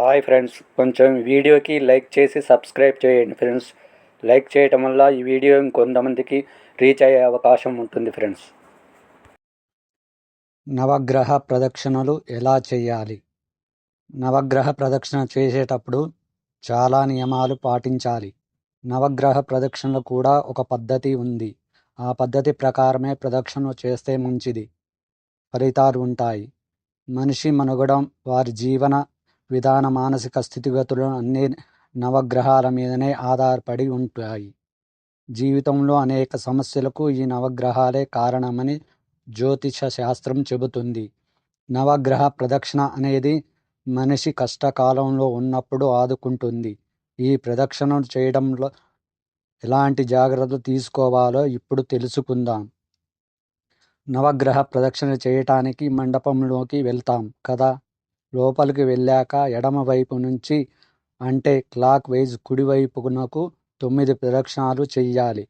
Hi friends కొంచెం వీడియోకి like చేసి సబ్స్క్రైబ్ చేయండి ఫ్రెండ్స్ లైక్ చేయటం వల్ల ఈ వీడియో ఇంకొంతమందికి రీచ్ అయ్యే అవకాశం ఉంటుంది ఫ్రెండ్స్ నవగ్రహ ప్రదక్షిణలు ఎలా చేయాలి? నవగ్రహ ప్రదక్షిణ చేసేటప్పుడు చాలా నియమాలు పాటించాలి. నవగ్రహ ప్రదక్షిణలు కూడా ఒక పద్ధతి ఉంది. ఆ పద్ధతి ప్రకారమే ప్రదక్షిణలు చేస్తే మంచిది. ఫలితాలు ఉంటాయి. మనిషి మనుగడం వారి జీవన విధాన మానసిక స్థితిగతులు అన్ని నవగ్రహాల మీదనే ఆధారపడి ఉంటాయి. జీవితంలో అనేక సమస్యలకు ఈ నవగ్రహాలే కారణమని జ్యోతిష శాస్త్రం చెబుతుంది. నవగ్రహ ప్రదక్షిణ అనేది మనిషి కష్టకాలంలో ఉన్నప్పుడు ఆదుకుంటుంది. ఈ ప్రదక్షిణ చేయడంలో ఎలాంటి జాగ్రత్తలు తీసుకోవాలో ఇప్పుడు తెలుసుకుందాం. నవగ్రహ ప్రదక్షిణ చేయటానికి మండపంలోకి వెళ్తాం కదా? లోపలికి వెళ్ళాక ఎడమవైపు నుంచి అంటే క్లాక్ వైజ్ కుడివైపునకు తొమ్మిది ప్రదక్షిణాలు చెయ్యాలి.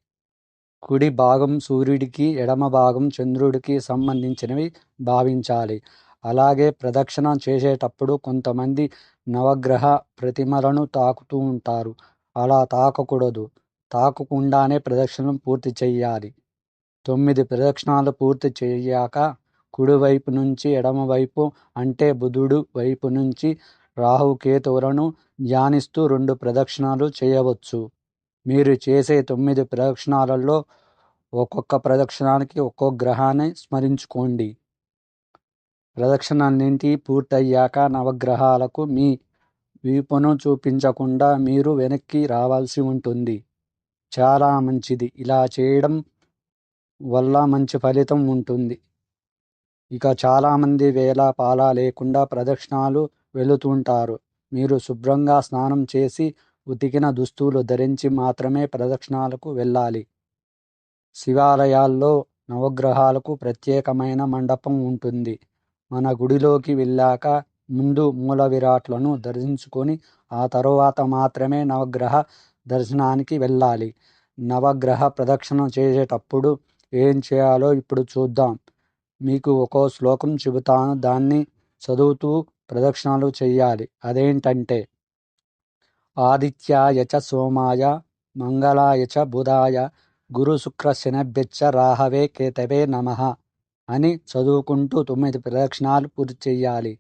కుడి భాగం సూర్యుడికి ఎడమ భాగం చంద్రుడికి సంబంధించినవి భావించాలి. అలాగే ప్రదక్షిణ చేసేటప్పుడు కొంతమంది నవగ్రహ ప్రతిమలను తాకుతూ ఉంటారు. అలా తాకకూడదు. తాకకుండానే ప్రదక్షిణం పూర్తి చేయాలి తొమ్మిది ప్రదక్షిణాలు పూర్తి చేయాక కుడివైపు నుంచి ఎడమవైపు అంటే బుధుడు వైపు నుంచి రాహుకేతువులను ధ్యానిస్తూ రెండు ప్రదక్షిణాలు చేయవచ్చు. మీరు చేసే తొమ్మిది ప్రదక్షిణాలలో ఒక్కొక్క ప్రదక్షిణానికి ఒక్కొక్క గ్రహాన్ని స్మరించుకోండి. ప్రదక్షిణలన్నింటి పూర్తయ్యాక నవగ్రహాలకు మీ వీపును చూపించకుండా మీరు వెనక్కి రావాల్సి ఉంటుంది. చాలా మంచిది. ఇలా చేయడం వల్ల మంచి ఫలితం ఉంటుంది. ఇక చాలామంది వేళ పాల లేకుండా ప్రదక్షిణాలు వెళుతుంటారు. మీరు శుభ్రంగా స్నానం చేసి ఉతికిన దుస్తులు ధరించి మాత్రమే ప్రదక్షిణాలకు వెళ్ళాలి. శివాలయాల్లో నవగ్రహాలకు ప్రత్యేకమైన మండపం ఉంటుంది. మన గుడిలోకి వెళ్ళాక ముందు మూల విరాట్లను దర్శించుకొని ఆ తరువాత మాత్రమే నవగ్రహ దర్శనానికి వెళ్ళాలి. నవగ్రహ ప్రదక్షిణ చేసేటప్పుడు ఏం చేయాలో ఇప్పుడు చూద్దాం. మీకు ఒక్కో శ్లోకం చెబుతాను. దాన్ని చదువుతూ ప్రదక్షిణాలు చెయ్యాలి. అదేంటంటే ఆదిత్యాయ చ సోమాయ మంగళాయ చ బుధాయ గురు శుక్ర శనభ్యచ్చ రాహవే కేతవే నమ అని చదువుకుంటూ తొమ్మిది ప్రదక్షిణాలు పూర్తి చేయాలి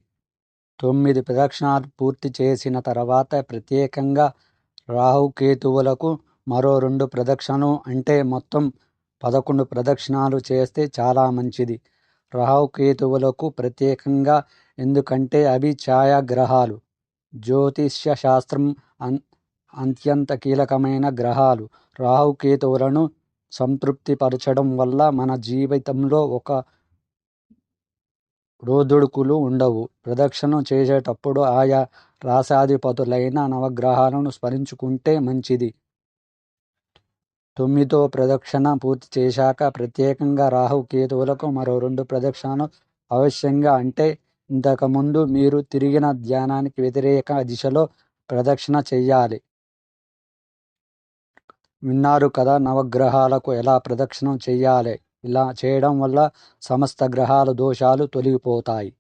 తొమ్మిది ప్రదక్షిణాలు పూర్తి చేసిన తర్వాత ప్రత్యేకంగా రాహుకేతువులకు మరో రెండు ప్రదక్షిణలు అంటే మొత్తం పదకొండు ప్రదక్షిణాలు చేస్తే చాలా మంచిది. రాహుకేతువులకు ప్రత్యేకంగా ఎందుకంటే అవి ఛాయాగ్రహాలు. జ్యోతిష్య శాస్త్రం అత్యంత కీలకమైన గ్రహాలు. రాహుకేతువులను సంతృప్తిపరచడం వల్ల మన జీవితంలో ఒక రోదుడుకులు ఉండవు. ప్రదక్షిణం చేసేటప్పుడు ఆయా రాసాధిపతులైన నవగ్రహాలను స్మరించుకుంటే మంచిది. తొమ్మిదో ప్రదక్షిణ పూర్తి చేశాక ప్రత్యేకంగా రాహు కేతువులకు మరో రెండు ప్రదక్షిణలు అవశ్యంగా అంటే ఇంతకుముందు మీరు తిరిగిన ధ్యానానికి వ్యతిరేక దిశలో ప్రదక్షిణ చెయ్యాలి విన్నారు కదా నవగ్రహాలకు ఎలా ప్రదక్షిణం చెయ్యాలి ఇలా చేయడం వల్ల సమస్త గ్రహాల దోషాలు తొలగిపోతాయి.